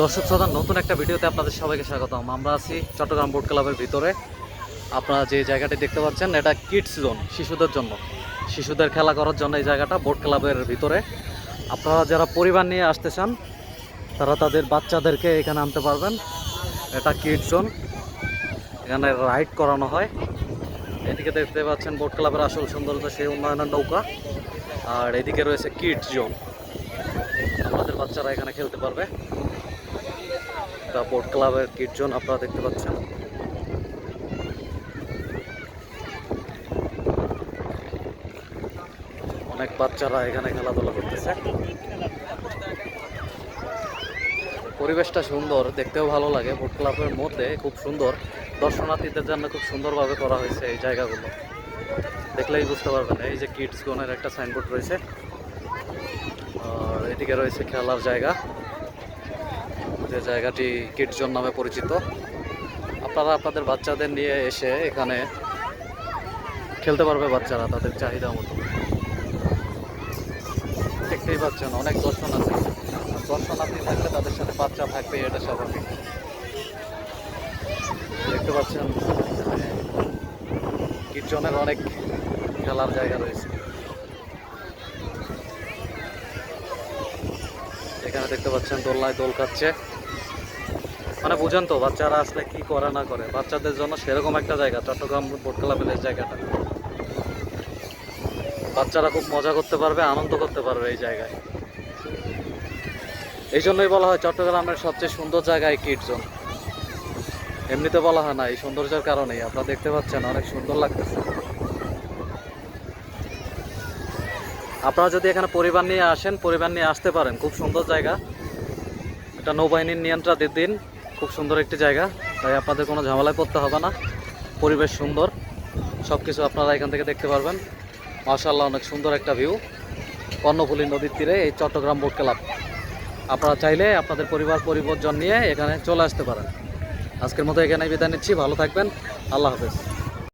দর্শক শ্রোতা, নতুন একটা ভিডিওতে আপনাদের সবাইকে স্বাগতম। আমরা আছি চট্টগ্রাম বোট ক্লাবের ভিতরে। আপনারা যে জায়গাটি দেখতে পাচ্ছেন, এটা কিডস জোন, শিশুদের জন্য। শিশুদের খেলা করার জন্য এই জায়গাটা বোট ক্লাবের ভিতরে। আপনারা যারা পরিবার নিয়ে আসতে চান, তারা তাদের বাচ্চাদেরকে এখানে আনতে পারবেন। এটা কিডস জোন। এখানে রাইড করানো হয়। এদিকে দেখতে পাচ্ছেন বোট ক্লাবের আসল সৌন্দর্য, সেই উন্নয়নের নৌকা। আর এদিকে রয়েছে কিডস জোন। আমাদের বাচ্চারা এখানে খেলতে পারবে। এটা বোট ক্লাবের কীর্জন আপনারা দেখতে পাচ্ছেন। অনেক বাচ্চারা এখানে খেলাধুলা করতেছে। পরিবেশটা সুন্দর, দেখতেও ভালো লাগে। বোট ক্লাবের মধ্যে খুব সুন্দর। দর্শনার্থীদের জন্য খুব সুন্দরভাবে করা হয়েছে এই জায়গাগুলো। দেখলেই বুঝতে পারবেন, এই যে কিডস গনের একটা সাইনবোর্ড রয়েছে। আর এদিকে রয়েছে খেলার জায়গা। যে জায়গাটি কিডজন নামে পরিচিত। আপনারা আপনাদের বাচ্চাদের নিয়ে এসে এখানে খেলতে পারবে বাচ্চারা, তাদের চাহিদা মতো। দেখতেই পাচ্ছেন, অনেক দর্শন আছে। দর্শনার্থী থাকলে তাদের সাথে বাচ্চা থাকবে, এটা স্বাভাবিক। দেখতে পাচ্ছেন কিডজনের অনেক খেলার জায়গা রয়েছে। এখানে দেখতে পাচ্ছেন, দোলনায় দোল খাচ্ছে। মানে বুঝেন তো, বাচ্চারা আসলে কি করে, না করে। বাচ্চাদের জন্য সেরকম একটা জায়গা, চট্টগ্রাম বোট ক্লাবের জায়গাটা। বাচ্চারা খুব মজা করতে পারবে, আনন্দ করতে পারবে এই জায়গায়। এই জন্যই বলা হয় চট্টগ্রামের সবচেয়ে সুন্দর জায়গায় কিড জোন এমনিতে বলা হয় না, এই সৌন্দর্যের কারণেই। আপনারা দেখতে পাচ্ছেন, অনেক সুন্দর লাগতেছে। আপনারা যদি এখানে পরিবার নিয়ে আসেন, পরিবার নিয়ে আসতে পারেন। খুব সুন্দর জায়গা। এটা নৌবাহিনীর নিয়ন্ত্রণাধীন খুব সুন্দর একটি জায়গা, তাই আপনাদের কোনো ঝামেলায় পড়তে হবে না। পরিবেশ সুন্দর সব কিছু আপনারা এখান থেকে দেখতে পারবেন। মার্শাল্লাহ অনেক সুন্দর একটা ভিউ কর্ণফুলী নদীর তীরে এই চট্টগ্রাম বোট ক্লাব আপনারা চাইলে আপনাদের পরিবার পরিবর্জন নিয়ে এখানে চলে আসতে পারেন। আজকের মতো এখানে বিদায় নিচ্ছি, ভালো থাকবেন। আল্লাহ হাফেজ।